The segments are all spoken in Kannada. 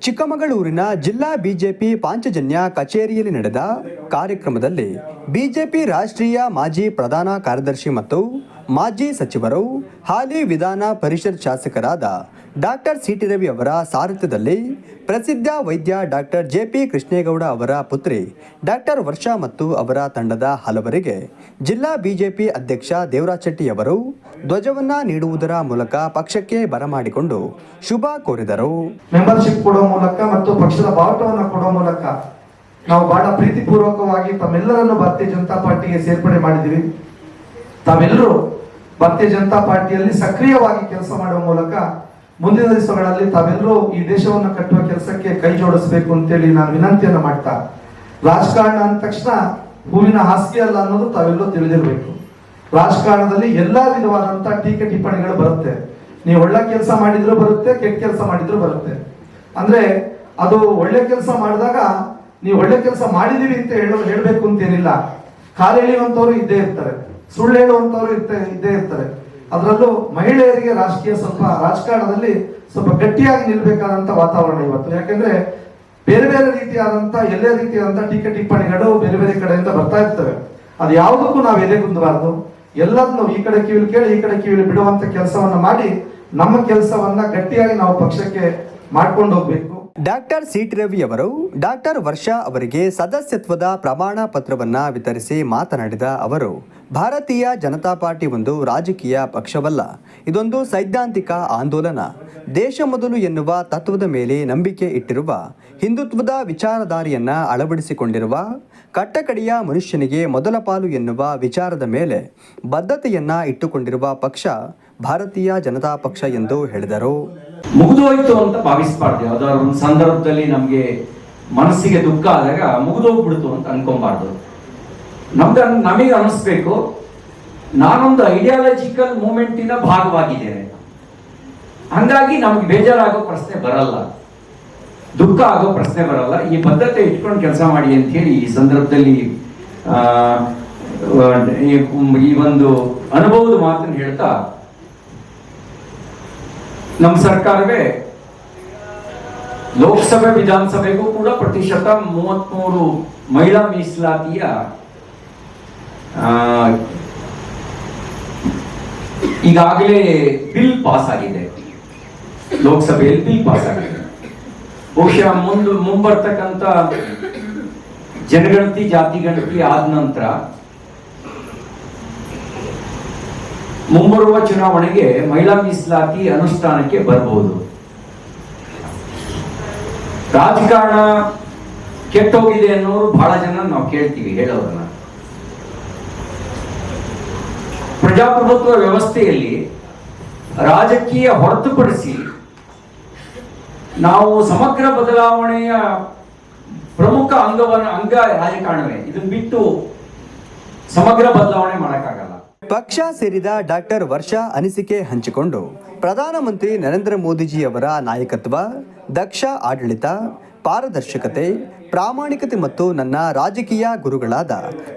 ಚಿಕ್ಕಮಗಳೂರಿನ ಜಿಲ್ಲಾ ಬಿಜೆಪಿ ಪಾಂಚಜನ್ಯ ಕಚೇರಿಯಲ್ಲಿ ನಡೆದ ಕಾರ್ಯಕ್ರಮದಲ್ಲಿ ಬಿಜೆಪಿ ರಾಷ್ಟ್ರೀಯ ಮಾಜಿ ಪ್ರಧಾನ ಕಾರ್ಯದರ್ಶಿ ಮತ್ತು ಮಾಜಿ ಸಚಿವರು ಹಾಲಿ ವಿಧಾನ ಪರಿಷತ್ ಶಾಸಕರಾದ ಡಾಕ್ಟರ್ ಸಿ ಟಿ ರವಿ ಅವರ ಸಾರಥ್ಯದಲ್ಲಿ ಪ್ರಸಿದ್ಧ ವೈದ್ಯ ಡಾಕ್ಟರ್ ಜೆ ಪಿ ಕೃಷ್ಣೇಗೌಡ ಅವರ ಪುತ್ರಿ ಡಾಕ್ಟರ್ ವರ್ಷಾ ಮತ್ತು ಅವರ ತಂಡದ ಹಲವರಿಗೆ ಜಿಲ್ಲಾ ಬಿಜೆಪಿ ಅಧ್ಯಕ್ಷ ದೇವರಾಜ್ ಶೆಟ್ಟಿ ಅವರು ಧ್ವಜವನ್ನ ನೀಡುವುದರ ಮೂಲಕ ಪಕ್ಷಕ್ಕೆ ಬರಮಾಡಿಕೊಂಡು ಶುಭ ಕೋರಿದರು. ಮೆಂಬರ್ಶಿಪ್ ಕೊಡುವ ಮೂಲಕ ಮತ್ತು ಪಕ್ಷದ ಬಾವುಟವನ್ನು ಕೊಡುವ ಮೂಲಕ ನಾವು ಬಹಳ ಪ್ರೀತಿಪೂರ್ವಕವಾಗಿ ತಮ್ಮೆಲ್ಲರನ್ನು ಭಾರತೀಯ ಜನತಾ ಪಾರ್ಟಿಗೆ ಸೇರ್ಪಡೆ ಮಾಡಿದ್ದೀವಿ. ತಾವೆಲ್ಲರೂ ಭಾರತೀಯ ಜನತಾ ಪಾರ್ಟಿಯಲ್ಲಿ ಸಕ್ರಿಯವಾಗಿ ಕೆಲಸ ಮಾಡುವ ಮೂಲಕ ಮುಂದಿನ ದಿವಸಗಳಲ್ಲಿ ತಾವೆಲ್ಲರೂ ಈ ದೇಶವನ್ನು ಕಟ್ಟುವ ಕೆಲಸಕ್ಕೆ ಕೈ ಜೋಡಿಸಬೇಕು ಅಂತೇಳಿ ನಾನು ವಿನಂತಿಯನ್ನು ಮಾಡ್ತಾ, ರಾಜಕಾರಣ ಅಂದ ತಕ್ಷಣ ಹೂವಿನ ಹಾಸಿಗೆ ಅಲ್ಲ ಅನ್ನೋದು ತಾವೆಲ್ಲರೂ ತಿಳಿದಿರಬೇಕು. ರಾಜಕಾರಣದಲ್ಲಿ ಎಲ್ಲಾ ವಿಧವಾದಂತಹ ಟೀಕೆ ಟಿಪ್ಪಣಿಗಳು ಬರುತ್ತೆ. ನೀವು ಒಳ್ಳೆ ಕೆಲಸ ಮಾಡಿದ್ರು ಬರುತ್ತೆ, ಕೆಟ್ಟ ಕೆಲಸ ಮಾಡಿದ್ರು ಬರುತ್ತೆ. ಅಂದ್ರೆ ಅದು ಒಳ್ಳೆ ಕೆಲಸ ಮಾಡಿದಾಗ ನೀವು ಒಳ್ಳೆ ಕೆಲಸ ಮಾಡಿದೀವಿ ಅಂತ ಹೇಳೋ, ಹೇಳಬೇಕು ಅಂತೇನಿಲ್ಲ ಕಾಲು ಎಳೆಯುವಂತವ್ರು ಇದ್ದೇ ಇರ್ತಾರೆ. ಸುಳ್ಳು ಹೇಳುವಂತವ್ರು ಇರ್ತೆ, ಇದ್ದೇ ಇರ್ತಾರೆ. ಅದರಲ್ಲೂ ಮಹಿಳೆಯರಿಗೆ ರಾಜಕೀಯ ಸ್ವಲ್ಪ ರಾಜಕಾರಣದಲ್ಲಿ ಸ್ವಲ್ಪ ಗಟ್ಟಿಯಾಗಿ ನಿಲ್ಬೇಕಾದಂತ ವಾತಾವರಣ ಇವತ್ತು. ಯಾಕೆಂದ್ರೆ ಬೇರೆ ಬೇರೆ ರೀತಿಯಾದಂತ, ಎಲ್ಲೇ ರೀತಿಯಾದಂತ ಟೀಕೆ ಟಿಪ್ಪಣಿಗಳು ಬೇರೆ ಬೇರೆ ಕಡೆಯಿಂದ ಬರ್ತಾ ಇರ್ತವೆ. ಅದು ಯಾವುದಕ್ಕೂ ನಾವು ಎದೆಗುಂದಬಾರದು ಎಲ್ಲದನ್ನು ಈ ಕಡೆ ಕಿವಿಲಿ ಕೇಳಿ, ಈ ಕಡೆ ಕಿವಿಲಿ ಬಿಡುವಂತ ಕೆಲಸವನ್ನ ಮಾಡಿ, ನಮ್ಮ ಕೆಲಸವನ್ನ ಗಟ್ಟಿಯಾಗಿ ನಾವು ಪಕ್ಷಕ್ಕೆ ಮಾಡ್ಕೊಂಡು ಹೋಗ್ಬೇಕು. ಡಾಕ್ಟರ್ ಸಿಟಿ ರವಿ ಅವರು, ಡಾಕ್ಟರ್ ವರ್ಷಾ ಅವರಿಗೆ ಸದಸ್ಯತ್ವದ ಪ್ರಮಾಣ ಪತ್ರವನ್ನ ವಿತರಿಸಿ ಮಾತನಾಡಿದ ಅವರು, ಭಾರತೀಯ ಜನತಾ ಪಾರ್ಟಿ ಒಂದು ರಾಜಕೀಯ ಪಕ್ಷವಲ್ಲ, ಇದೊಂದು ಸೈದ್ಧಾಂತಿಕ ಆಂದೋಲನ. ದೇಶ ಮೊದಲು ಎನ್ನುವ ತತ್ವದ ಮೇಲೆ ನಂಬಿಕೆ ಇಟ್ಟಿರುವ, ಹಿಂದುತ್ವದ ವಿಚಾರಧಾರಿಯನ್ನ ಅಳವಡಿಸಿಕೊಂಡಿರುವ, ಕಟ್ಟಕಡೆಯ ಮನುಷ್ಯನಿಗೆ ಮೊದಲ ಪಾಲು ಎನ್ನುವ ವಿಚಾರದ ಮೇಲೆ ಬದ್ಧತೆಯನ್ನ ಇಟ್ಟುಕೊಂಡಿರುವ ಪಕ್ಷ ಭಾರತೀಯ ಜನತಾ ಪಕ್ಷ ಎಂದು ಹೇಳಿದರು. ಮುಗಿದೋಯ್ತು ಅಂತ ಭಾವಿಸ್ಬಾರ್ದು. ಯಾವ್ದಾದ್ರು ಒಂದು ಸಂದರ್ಭದಲ್ಲಿ ನಮ್ಗೆ ಮನಸ್ಸಿಗೆ ದುಃಖ ಆದಾಗ ಮುಗಿದೋಗ್ಬಿಡ್ತು ಅಂತ ಅನ್ಕೊಬಾರ್ದು ಅನ್- ನಮಗೆ ಅನಿಸ್ಬೇಕು. ನಾನೊಂದು ಐಡಿಯಾಲಜಿಕಲ್ ಮೂಮೆಂಟಿನ ಭಾಗವಾಗಿದ್ದೇನೆ. ಹಂಗಾಗಿ ನಮ್ಗೆ ಬೇಜಾರಾಗೋ ಪ್ರಶ್ನೆ ಬರಲ್ಲ. ದುಃಖ ಆಗೋ ಪ್ರಶ್ನೆ ಬರಲ್ಲ. ಈ ಬದ್ಧತೆ ಇಟ್ಕೊಂಡು ಕೆಲಸ ಮಾಡಿ ಅಂತ ಹೇಳಿ ಈ ಸಂದರ್ಭದಲ್ಲಿ ಈ ಒಂದು ಅನುಭವದ ಮಾತನ್ನು ಹೇಳ್ತಾ ನಮ್ಮ ಸರ್ಕಾರವೇ ಲೋಕಸಭೆ, ವಿಧಾನಸಭೆಗೂ ಕೂಡ ಪ್ರತಿಶತ ಮೂವತ್ಮೂರು ಮಹಿಳಾ ಮೀಸಲಾತಿಯ ಈಗಾಗಲೇ ಬಿಲ್ ಪಾಸ್ ಆಗಿದೆ ಲೋಕಸಭೆಯಲ್ಲಿ ಬಿಲ್ ಪಾಸ್ ಆಗಿದೆ ಬಹುಶಃ ಮುಂದೆ ಮುಂಬರ್ತಕ್ಕಂಥ ಜನಗಣತಿ, ಜಾತಿ ಗಣತಿ ಆದ ನಂತರ ಮುಂಬರುವ ಚುನಾವಣೆಗೆ ಮಹಿಳಾ ಮೀಸಲಾತಿ ಅನುಷ್ಠಾನಕ್ಕೆ ಬರಬಹುದು ರಾಜಕಾರಣ ಕೆಟ್ಟೋಗಿದೆ ಅನ್ನೋರು ಬಹಳ ಜನ ನಾವು ಕೇಳ್ತೀವಿ ಹೇಳೋದನ್ನ ಪ್ರಜಾಪ್ರಭುತ್ವ ವ್ಯವಸ್ಥೆಯಲ್ಲಿ ರಾಜಕೀಯ ಹೊರತುಪಡಿಸಿ ನಾವು ಸಮಗ್ರ ಬದಲಾವಣೆಯ ಪ್ರಮುಖ ಅಂಗವನ್ನು ಅಂಗ ರಾಜಕಾರಣವೇ. ಇದನ್ನ ಬಿಟ್ಟು ಸಮಗ್ರ ಬದಲಾವಣೆ ಮಾಡಕ್ಕಾಗಲ್ಲ. ಪಕ್ಷ ಸೇರಿದ ಡಾಕ್ಟರ್ ವರ್ಷ ಅನಿಸಿಕೆ ಹಂಚಿಕೊಂಡು ಪ್ರಧಾನಮಂತ್ರಿ ನರೇಂದ್ರ ಮೋದಿಜಿಯವರ ನಾಯಕತ್ವ, ದಕ್ಷ ಆಡಳಿತ, ಪಾರದರ್ಶಕತೆ, ಪ್ರಾಮಾಣಿಕತೆ ಮತ್ತು ನನ್ನ ರಾಜಕೀಯ ಗುರುಗಳಾದ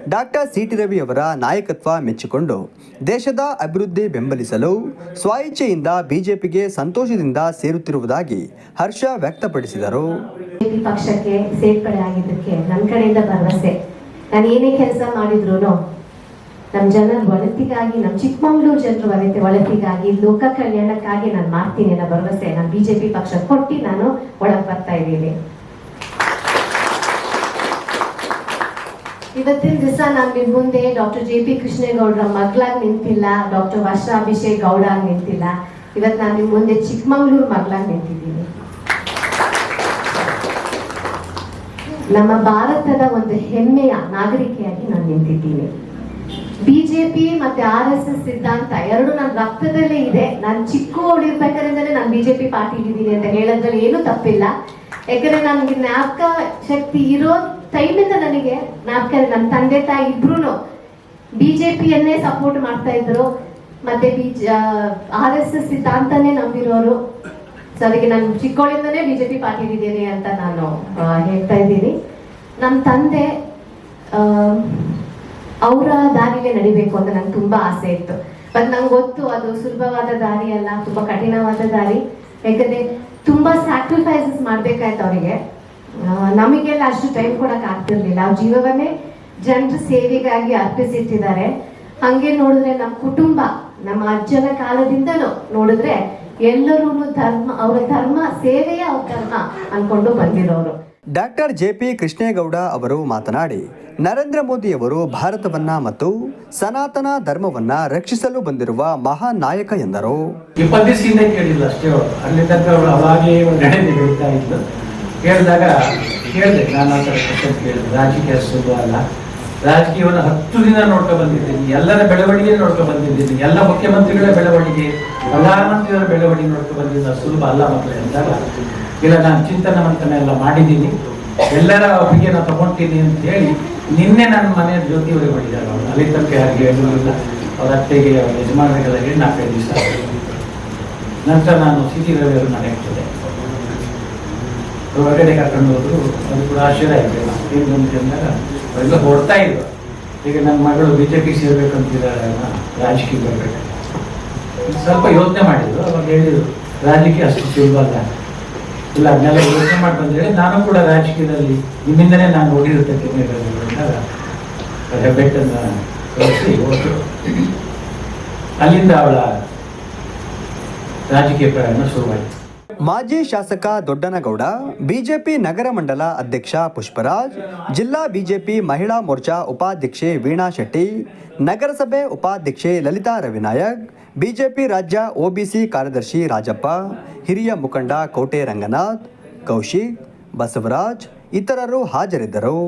ಡಾಕ್ಟರ್ ಸಿಟಿ ರವಿ ಅವರ ನಾಯಕತ್ವ ಮೆಚ್ಚಿಕೊಂಡು ದೇಶದ ಅಭಿವೃದ್ಧಿ ಬೆಂಬಲಿಸಲು ಸ್ವಇಚ್ಛೆಯಿಂದ ಬಿಜೆಪಿಗೆ ಸಂತೋಷದಿಂದ ಸೇರುತ್ತಿರುವುದಾಗಿ ಹರ್ಷ ವ್ಯಕ್ತಪಡಿಸಿದರು. ಪಕ್ಷಕ್ಕೆ ಸೇರ್ಪಡೆ ಆಗಿದ್ದಕ್ಕೆ ಕಡೆಯಿಂದ ಭರವಸೆ. ನಾನು ಏನೇ ಕೆಲಸ ಮಾಡಿದ್ರು ನಮ್ಮ ಜನರ ಒಳತಿಗಾಗಿ ನಮ್ಮ ಚಿಕ್ಕಮಗಳೂರು ಜನರ ಒಳತೆ ಒಳತಿಗಾಗಿ ಲೋಕ ಕಲ್ಯಾಣಕ್ಕಾಗಿ ನಾನು ಮಾಡ್ತೀನಿ ಅನ್ನೋ ಭರವಸೆ ನಾನು ಬಿಜೆಪಿ ಪಕ್ಷ ಕೊಟ್ಟು ನಾನು ಒಳಗೆ ಬರ್ತಾ ಇದ್ದೀನಿ. ಇವತ್ತಿನ ದಿವಸ ನಾನು ನಿಮ್ ಮುಂದೆ ಡಾಕ್ಟರ್ ಜೆ ಪಿ ಕೃಷ್ಣೇಗೌಡರ ಮಗ್ಳಾಗಿ ನಿಂತಿಲ್ಲ, ಡಾಕ್ಟರ್ ವರ್ಷಾಭಿಷೇಕ್ ಗೌಡ ಆಗಿ ನಿಂತಿಲ್ಲ. ಇವತ್ತು ನಾನು ನಿಮ್ಮ ಮುಂದೆ ಚಿಕ್ಕಮಗಳೂರು ಮಗ್ಳಾಗಿ ನಿಂತಿದ್ದೀನಿ. ನಮ್ಮ ಭಾರತದ ಒಂದು ಹೆಮ್ಮೆಯ ನಾಗರಿಕೆಯಾಗಿ ನಾನು ನಿಂತಿದ್ದೀನಿ. ಬಿಜೆಪಿ ಮತ್ತೆ ಆರ್ ಎಸ್ ಎಸ್ ಸಿದ್ಧಾಂತ ಎರಡು ನನ್ನ ರಕ್ತದಲ್ಲೇ ಇದೆ. ನಾನು ಚಿಕ್ಕವಳಿರ್ಬೇಕಾದ್ರಿಂದಲೇ ನಾನು ಬಿಜೆಪಿ ಪಾರ್ಟಿ ಇದ್ದೀನಿ ಅಂತ ಹೇಳೋದ್ರಲ್ಲಿ ಏನು ತಪ್ಪಿಲ್ಲ. ಯಾಕಂದ್ರೆ ನನಗೆ ಜ್ಞಾಪಕ ಶಕ್ತಿ ಇರೋ ಟೈಮಿಂದ ನನಗೆ ಜ್ಞಾಪಕ ನನ್ನ ತಂದೆ ತಾಯಿ ಇಬ್ರು ಬಿಜೆಪಿಯನ್ನೇ ಸಪೋರ್ಟ್ ಮಾಡ್ತಾ ಇದ್ರು. ಮತ್ತೆ ಬಿಜ ಆರ್ ಎಸ್ ಎಸ್ ಸಿದ್ಧಾಂತನೇ ನಂಬಿರೋರು. ಸೊ ಅದಕ್ಕೆ ನಾನು ಚಿಕ್ಕವಳಿಂದನೇ ಬಿಜೆಪಿ ಪಾರ್ಟಿ ಇದ್ದೀನಿ ಅಂತ ನಾನು ಹೇಳ್ತಾ ಇದ್ದೀನಿ. ನಮ್ಮ ತಂದೆ ಅವರ ದಾರಿಗೆ ನಡಿಬೇಕು ಅಂತ ನಂಗೆ ತುಂಬಾ ಆಸೆ ಇತ್ತು. ಬಟ್ ನಂಗೆ ಗೊತ್ತು ಅದು ಸುಲಭವಾದ ದಾರಿ ಅಲ್ಲ, ತುಂಬಾ ಕಠಿಣವಾದ ದಾರಿ. ಯಾಕಂದ್ರೆ ತುಂಬಾ ಸ್ಯಾಕ್ರಿಫೈಸಸ್ ಮಾಡ್ಬೇಕಾಯ್ತು ಅವರಿಗೆ. ನಮಗೆಲ್ಲ ಅಷ್ಟು ಟೈಮ್ ಕೊಡಕ್ ಆಗ್ತಿರ್ಲಿಲ್ಲ. ಅವ್ರ ಜೀವವನ್ನೇ ಜನರ ಸೇವೆಗಾಗಿ ಅರ್ಪಿಸಿಟ್ಟಿದ್ದಾರೆ. ಹಂಗೆ ನೋಡಿದ್ರೆ ನಮ್ಮ ಕುಟುಂಬ, ನಮ್ಮ ಅಜ್ಜನ ಕಾಲದಿಂದಲೂ ನೋಡಿದ್ರೆ ಎಲ್ಲರೂ ಧರ್ಮ, ಅವರ ಧರ್ಮ, ಸೇವೆಯ ಅವ್ರ ಧರ್ಮ ಅನ್ಕೊಂಡು ಬಂದಿರೋರು. ಡಾಕ್ಟರ್ ಜೆ ಪಿ ಕೃಷ್ಣೇಗೌಡ ಅವರು ಮಾತನಾಡಿ, ನರೇಂದ್ರ ಮೋದಿಯವರು ಭಾರತವನ್ನ ಮತ್ತು ಸನಾತನ ಧರ್ಮವನ್ನ ರಕ್ಷಿಸಲು ಬಂದಿರುವ ಮಹಾ ನಾಯಕ ಎಂದರು ಕೇಳಿಲ್ಲ ಅಷ್ಟೇ ಅಲ್ಲಿ ಅವಾಗೇ ಕೇಳಿದಾಗ ಕೇಳಿದೆ, ನಾನು ಕೇಳಿದೆ. ರಾಜಕೀಯ ಸುಲಭ ಅಲ್ಲ. ರಾಜಕೀಯವನ್ನು ಹತ್ತು ದಿನ ನೋಡ್ಕೊ ಬಂದಿದ್ದೀನಿ. ಎಲ್ಲರ ಬೆಳವಣಿಗೆ ನೋಡ್ಕೊ ಬಂದಿದ್ದೀನಿ. ಎಲ್ಲ ಮುಖ್ಯಮಂತ್ರಿಗಳ ಬೆಳವಣಿಗೆ, ಪ್ರಧಾನಮಂತ್ರಿಯವರ ಬೆಳವಣಿಗೆ ನೋಡ್ಕೊ ಬಂದಿದ್ದ ಸುಲಭ ಅಲ್ಲ ಮಕ್ಕಳೇ ಅಂದಾಗ. ಇಲ್ಲ, ನಾನು ಚಿಂತನ ಮಂಥನ ಎಲ್ಲ ಮಾಡಿದ್ದೀನಿ. ಎಲ್ಲರ ಒಪ್ಪಿಗೆ ನಾನು ತಗೊಂತೀನಿ ಅಂತ ಹೇಳಿ ನಿನ್ನೆ ನನ್ನ ಮನೆಯ ಜ್ಯೋತಿ ಅವರಿಗೆ ಮಾಡಿದ್ದಾರೆ ಅವರು. ಅಲ್ಲಿ ತನಕ ಯಾರಿಗೆ ಇಲ್ಲ ಅವ್ರ ಅತ್ತೆಗೆ ಅವ್ರ ಯಜಮಾನರಿಗೆಲ್ಲ ಹೇಳಿ ನಾಲ್ಕೈದು ದಿವಸ. ನಂತರ ನಾನು ಸಿಟಿ ರವಿ ಅವರು ಮನೆಗೆ ಹೋದೆ. ಹೊರಗಡೆ ಕರ್ಕೊಂಡು ಹೋದ್ರು. ಅದು ಕೂಡ ಆಶ್ಚರ್ಯ ಆಯ್ತು. ಏನು ಬಂತು ಅಂದಾಗ, ಅವರೆಲ್ಲ ಹೊಡ್ತಾ ಇದ್ರು. ಈಗ ನನ್ನ ಮಗಳು ಬಿ ಜೆ ಪಿ ಸೇರ್ಬೇಕಂತಿದ್ದಾರೆ ರಾಜಕೀಯ ಬರಬೇಕು. ಸ್ವಲ್ಪ ಯೋಚನೆ ಮಾಡಿದ್ರು. ಅವಾಗ ಹೇಳಿದ್ರು, ರಾಜಕೀಯ ಅಷ್ಟು ಸುಲಭ ಅಲ್ಲ. ಇಲ್ಲ ಅದನ್ನೆಲ್ಲ ಯೋಚನೆ ಮಾಡಿ ಬಂದೇಳಿ ನಾನು ಕೂಡ ರಾಜಕೀಯದಲ್ಲಿ ನಿಮ್ಮಿಂದನೇ ನಾನು ನೋಡಿರ್ತಕ್ಕಂಥ ಹೆಬ್ಬೆಟ್ಟನ್ನು ತೋರಿಸಿ ಹೋದ್ರು. ಅಲ್ಲಿಂದ ಅವಳ ರಾಜಕೀಯ ಪ್ರಯಾಣ ಶುರುವಾಯಿತು. ಮಾಜಿ ಶಾಸಕ ದೊಡ್ಡನಗೌಡ, ಬಿಜೆಪಿ ನಗರ ಮಂಡಲ ಅಧ್ಯಕ್ಷ ಪುಷ್ಪರಾಜ್, ಜಿಲ್ಲಾ ಬಿಜೆಪಿ ಮಹಿಳಾ ಮೋರ್ಚಾ ಉಪಾಧ್ಯಕ್ಷೆ ವೀಣಾ ಶೆಟ್ಟಿ, ನಗರಸಭೆ ಉಪಾಧ್ಯಕ್ಷೆ ಲಲಿತಾ ರವಿನಾಯಕ್ ಬಿಜೆಪಿ ರಾಜ್ಯ ಒಬಿಸಿ ಕಾರ್ಯದರ್ಶಿ ರಾಜಪ್ಪ ಹಿರಿಯ ಮುಖಂಡ ಕೋಟೆ ರಂಗನಾಥ್ ಕೌಶಿಕ್ ಬಸವರಾಜ್ ಇತರರು ಹಾಜರಿದ್ದರು.